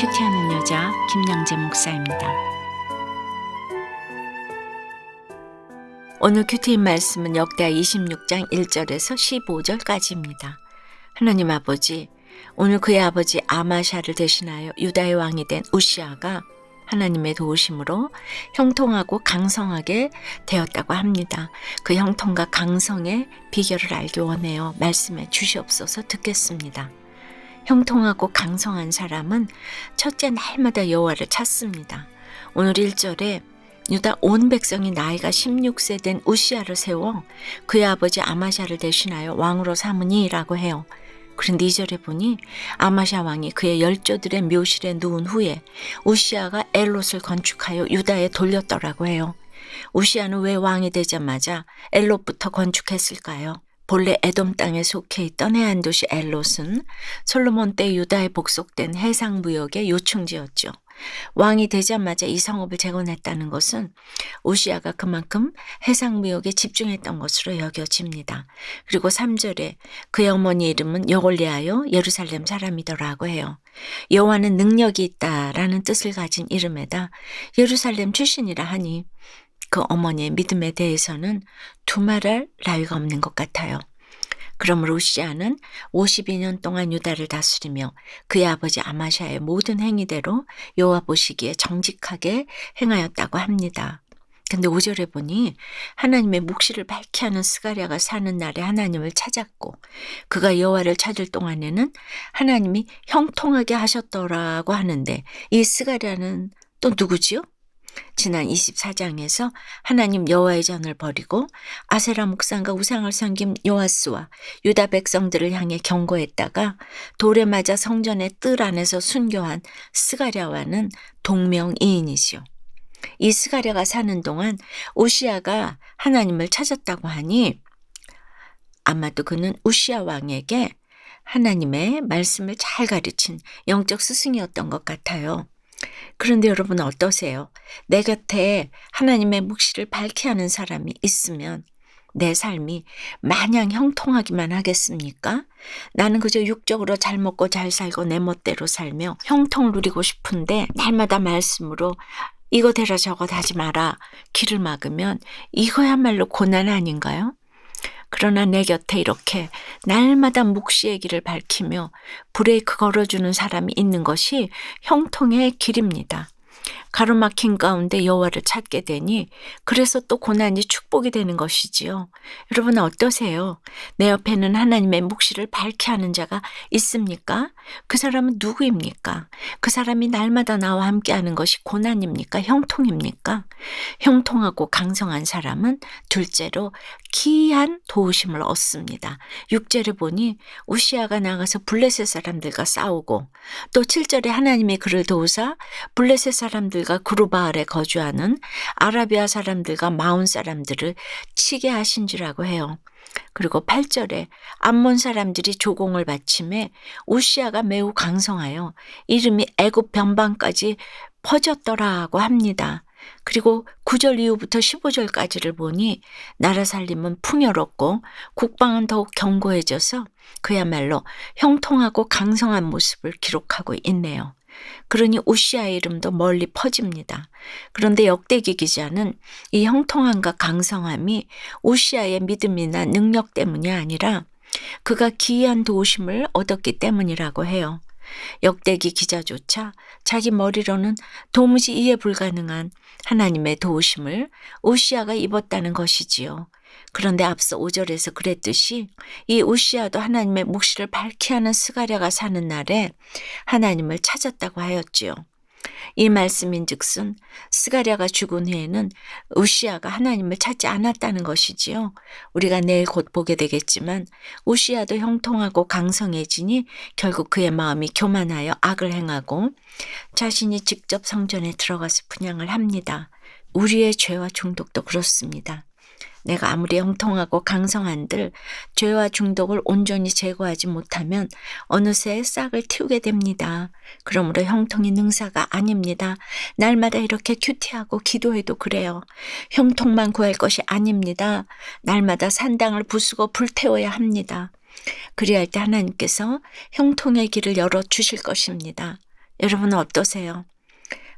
큐티하는 여자 김양재 목사입니다. 오늘 큐티인 말씀은 역대하 26장 1절에서 15절까지입니다. 하나님 아버지, 오늘 그의 아버지 아마샤를 대신하여 유다의 왕이 된 우시아가 하나님의 도우심으로 형통하고 강성하게 되었다고 합니다. 그 형통과 강성의 비결을 알기 원해요. 말씀해 주시옵소서 듣겠습니다. 형통하고 강성한 사람은 첫째 날마다 여호와를 찾습니다. 오늘 1절에 유다 온 백성이 나이가 16세 된 우시아를 세워 그의 아버지 아마샤를 대신하여 왕으로 삼으니라고 해요. 그런데 2절에 보니 아마샤 왕이 그의 열조들의 묘실에 누운 후에 우시아가 엘롯을 건축하여 유다에 돌렸더라고 해요. 우시아는 왜 왕이 되자마자 엘롯부터 건축했을까요? 본래 에돔 땅에 속해 있던 해안 도시 엘롯은 솔로몬 때 유다에 복속된 해상 무역의 요충지였죠. 왕이 되자마자 이 성읍을 재건했다는 것은 우시아가 그만큼 해상 무역에 집중했던 것으로 여겨집니다. 그리고 3절에 그의 어머니 이름은 여골리하여 예루살렘 사람이더라고 해요. 여호와는 능력이 있다라는 뜻을 가진 이름에다 예루살렘 출신이라 하니 그 어머니의 믿음에 대해서는 두말할 나위가 없는 것 같아요. 그러므로 우시아는 52년 동안 유다를 다스리며 그의 아버지 아마샤의 모든 행위대로 여호와 보시기에 정직하게 행하였다고 합니다. 근데 5절에 보니 하나님의 묵시를 밝히 하는 스가랴가 사는 날에 하나님을 찾았고 그가 여호와를 찾을 동안에는 하나님이 형통하게 하셨더라고 하는데 이 스가랴는 또 누구지요? 지난 24장에서 하나님 여호와의 전을 버리고 아세라 묵상과 우상을 섬긴 요아스와 유다 백성들을 향해 경고했다가 돌에 맞아 성전의 뜰 안에서 순교한 스가랴와는 동명이인이시오. 이 스가랴가 사는 동안 오시아가 하나님을 찾았다고 하니 아마도 그는 우시아 왕에게 하나님의 말씀을 잘 가르친 영적 스승이었던 것 같아요. 그런데 여러분 어떠세요? 내 곁에 하나님의 묵시를 밝게 하는 사람이 있으면 내 삶이 마냥 형통하기만 하겠습니까? 나는 그저 육적으로 잘 먹고 잘 살고 내 멋대로 살며 형통 누리고 싶은데 날마다 말씀으로 이거 대라 저거 하지 마라 길을 막으면 이거야말로 고난 아닌가요? 그러나 내 곁에 이렇게 날마다 묵시의 길을 밝히며 브레이크 걸어주는 사람이 있는 것이 형통의 길입니다. 가로막힌 가운데 여호와를 찾게 되니 그래서 또 고난이 축복이 되는 것이지요. 여러분 어떠세요? 내 옆에는 하나님의 묵시를 밝게 하는 자가 있습니까? 그 사람은 누구입니까? 그 사람이 날마다 나와 함께 하는 것이 고난입니까? 형통입니까? 형통하고 강성한 사람은 둘째로 기이한 도우심을 얻습니다. 6절에 보니 우시아가 나가서 블레셋 사람들과 싸우고 또 7절에 하나님의 그를 도우사 블레셋 사람들 과 그루바알에 거주하는 아라비아 사람들과 마온 사람들을 치게 하신 지라고 해요. 그리고 8절에 암몬 사람들이 조공을 바침에 우시아가 매우 강성하여 이름이 애굽 변방까지 퍼졌더라고 합니다. 그리고 9절 이후부터 15절까지를 보니 나라 살림은 풍요롭고 국방은 더욱 견고해져서 그야말로 형통하고 강성한 모습을 기록하고 있네요. 그러니 우시아의 이름도 멀리 퍼집니다. 그런데 역대기 기자는 이 형통함과 강성함이 우시아의 믿음이나 능력 때문이 아니라 그가 기이한 도우심을 얻었기 때문이라고 해요. 역대기 기자조차 자기 머리로는 도무지 이해 불가능한 하나님의 도우심을 우시아가 입었다는 것이지요. 그런데 앞서 5절에서 그랬듯이 이 우시아도 하나님의 묵시를 밝히 하는 스가랴가 사는 날에 하나님을 찾았다고 하였지요. 이 말씀인즉슨 스가랴가 죽은 후에는 우시아가 하나님을 찾지 않았다는 것이지요. 우리가 내일 곧 보게 되겠지만 우시아도 형통하고 강성해지니 결국 그의 마음이 교만하여 악을 행하고 자신이 직접 성전에 들어가서 분양을 합니다. 우리의 죄와 중독도 그렇습니다. 내가 아무리 형통하고 강성한들 죄와 중독을 온전히 제거하지 못하면 어느새 싹을 틔우게 됩니다. 그러므로 형통이 능사가 아닙니다. 날마다 이렇게 큐티하고 기도해도 그래요. 형통만 구할 것이 아닙니다. 날마다 산당을 부수고 불태워야 합니다. 그리할 때 하나님께서 형통의 길을 열어 주실 것입니다. 여러분은 어떠세요?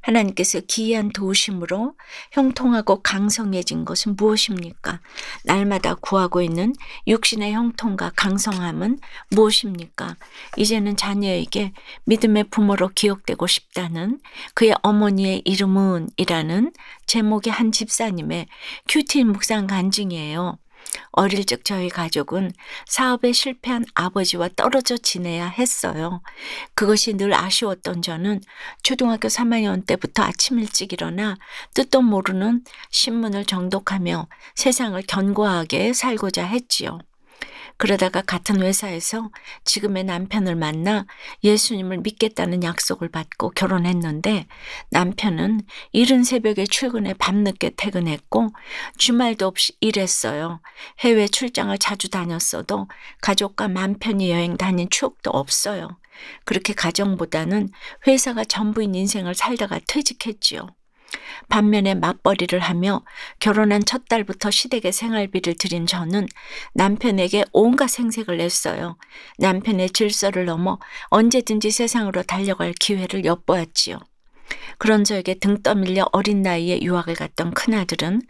하나님께서 기이한 도우심으로 형통하고 강성해진 것은 무엇입니까? 날마다 구하고 있는 육신의 형통과 강성함은 무엇입니까? 이제는 자녀에게 믿음의 부모로 기억되고 싶다는 그의 어머니의 이름은 이라는 제목의 한 집사님의 큐티 묵상 간증이에요. 어릴 적 저희 가족은 사업에 실패한 아버지와 떨어져 지내야 했어요. 그것이 늘 아쉬웠던 저는 초등학교 3학년 때부터 아침 일찍 일어나 뜻도 모르는 신문을 정독하며 세상을 견고하게 살고자 했지요. 그러다가 같은 회사에서 지금의 남편을 만나 예수님을 믿겠다는 약속을 받고 결혼했는데 남편은 이른 새벽에 출근해 밤늦게 퇴근했고 주말도 없이 일했어요. 해외 출장을 자주 다녔어도 가족과 맘 편히 여행 다닌 추억도 없어요. 그렇게 가정보다는 회사가 전부인 인생을 살다가 퇴직했지요. 반면에 맞벌이를 하며 결혼한 첫 달부터 시댁에 생활비를 들인 저는 남편에게 온갖 생색을 냈어요. 남편의 질서를 넘어 언제든지 세상으로 달려갈 기회를 엿보았지요. 그런 저에게 등 떠밀려 어린 나이에 유학을 갔던 큰아들은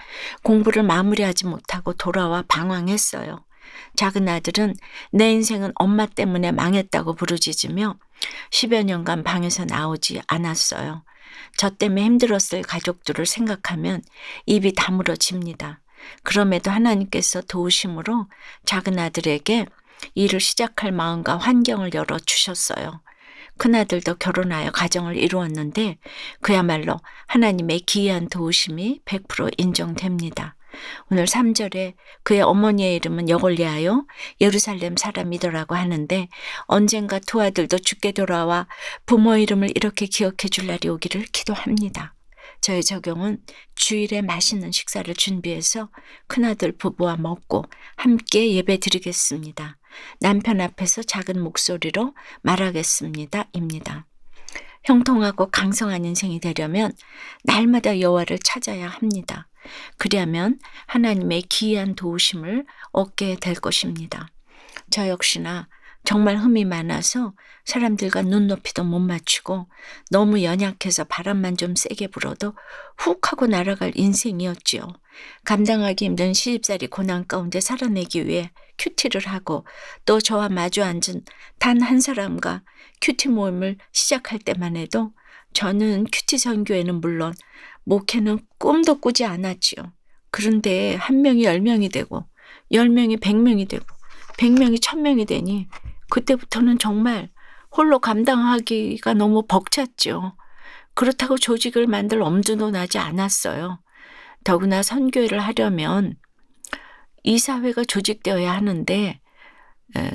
공부를 마무리하지 못하고 돌아와 방황했어요. 작은 아들은 내 인생은 엄마 때문에 망했다고 부르짖으며 10여 년간 방에서 나오지 않았어요. 저 때문에 힘들었을 가족들을 생각하면 입이 다물어집니다. 그럼에도 하나님께서 도우심으로 작은 아들에게 일을 시작할 마음과 환경을 열어 주셨어요. 큰아들도 결혼하여 가정을 이루었는데 그야말로 하나님의 기이한 도우심이 100% 인정됩니다. 오늘 3절에 그의 어머니의 이름은 여골리하여 예루살렘 사람이더라고 하는데 언젠가 두 아들도 죽게 돌아와 부모 이름을 이렇게 기억해 줄 날이 오기를 기도합니다. 저의 적용은 주일에 맛있는 식사를 준비해서 큰아들 부부와 먹고 함께 예배 드리겠습니다. 남편 앞에서 작은 목소리로 말하겠습니다. 입니다. 형통하고 강성한 인생이 되려면 날마다 여호와를 찾아야 합니다. 그리하면 하나님의 기이한 도우심을 얻게 될 것입니다. 저 역시나 정말 흠이 많아서 사람들과 눈높이도 못 맞추고 너무 연약해서 바람만 좀 세게 불어도 훅 하고 날아갈 인생이었지요. 감당하기 힘든 시집살이 고난 가운데 살아내기 위해 큐티를 하고 또 저와 마주 앉은 단 한 사람과 큐티 모임을 시작할 때만 해도 저는 큐티 선교에는 물론 목회는 꿈도 꾸지 않았지요. 그런데 한 명이 열 명이 되고 열 명이 백 명이 되고 백 명이 천 명이 되니 그때부터는 정말 홀로 감당하기가 너무 벅찼죠. 그렇다고 조직을 만들 엄두도 나지 않았어요. 더구나 선교회를 하려면 이사회가 조직되어야 하는데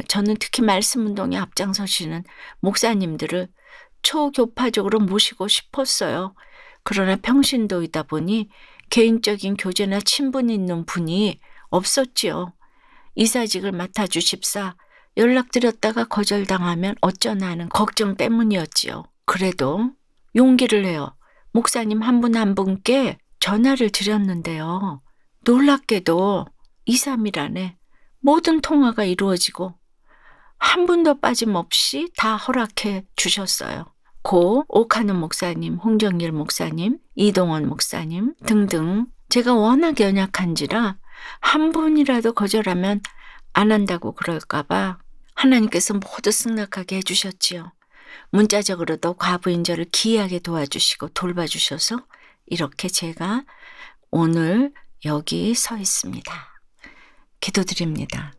저는 특히 말씀 운동에 앞장서시는 목사님들을 초교파적으로 모시고 싶었어요. 그러나 평신도이다 보니 개인적인 교제나 친분이 있는 분이 없었지요. 이사직을 맡아주십사 연락드렸다가 거절당하면 어쩌나 하는 걱정 때문이었지요. 그래도 용기를 내어 목사님 한분한 분께 전화를 드렸는데요. 놀랍게도 2, 3일 안에 모든 통화가 이루어지고 한 분도 빠짐없이 다 허락해 주셨어요. 고 오카는 목사님, 홍정일 목사님, 이동원 목사님 등등 제가 워낙 연약한지라 한 분이라도 거절하면 안 한다고 그럴까봐 하나님께서 모두 승낙하게 해주셨지요. 문자적으로도 과부인절을 기이하게 도와주시고 돌봐주셔서 이렇게 제가 오늘 여기 서 있습니다. 기도드립니다.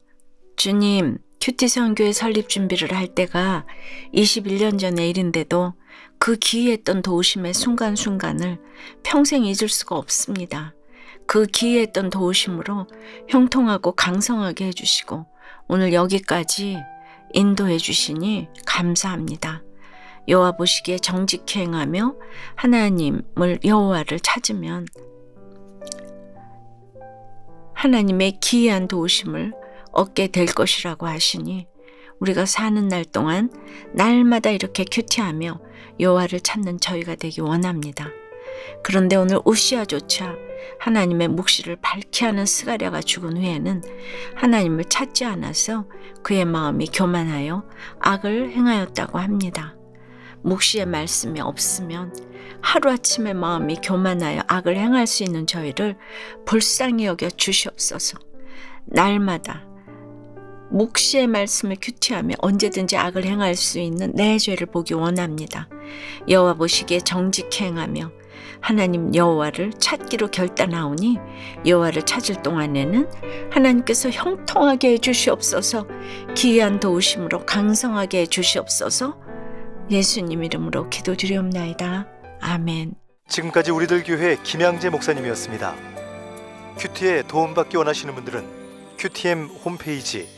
주님, 큐티 선교회 설립 준비를 할 때가 21년 전의 일인데도 그 기이했던 도우심의 순간순간을 평생 잊을 수가 없습니다. 그 기이했던 도우심으로 형통하고 강성하게 해주시고 오늘 여기까지 인도해 주시니 감사합니다. 여호와 보시기에 정직히 행하며 하나님을 여호와를 찾으면 하나님의 기이한 도우심을 얻게 될 것이라고 하시니 우리가 사는 날 동안 날마다 이렇게 큐티하며 여호와를 찾는 저희가 되기 원합니다. 그런데 오늘 우시아조차 하나님의 묵시를 밝히 하는 스가랴가 죽은 후에는 하나님을 찾지 않아서 그의 마음이 교만하여 악을 행하였다고 합니다. 묵시의 말씀이 없으면 하루아침에 마음이 교만하여 악을 행할 수 있는 저희를 불쌍히 여겨 주시옵소서. 날마다 묵시의 말씀을 큐티하며 언제든지 악을 행할 수 있는 내 죄를 보기 원합니다. 여호와 보시기에 정직히 행하며 하나님 여호와를 찾기로 결단하오니 여호와를 찾을 동안에는 하나님께서 형통하게 해 주시옵소서 기이한 도우심으로 강성하게 해 주시옵소서 예수님 이름으로 기도드리옵나이다. 아멘. 지금까지 우리들 교회 김양재 목사님이었습니다. 큐티에 도움받기 원하시는 분들은 큐티엠 홈페이지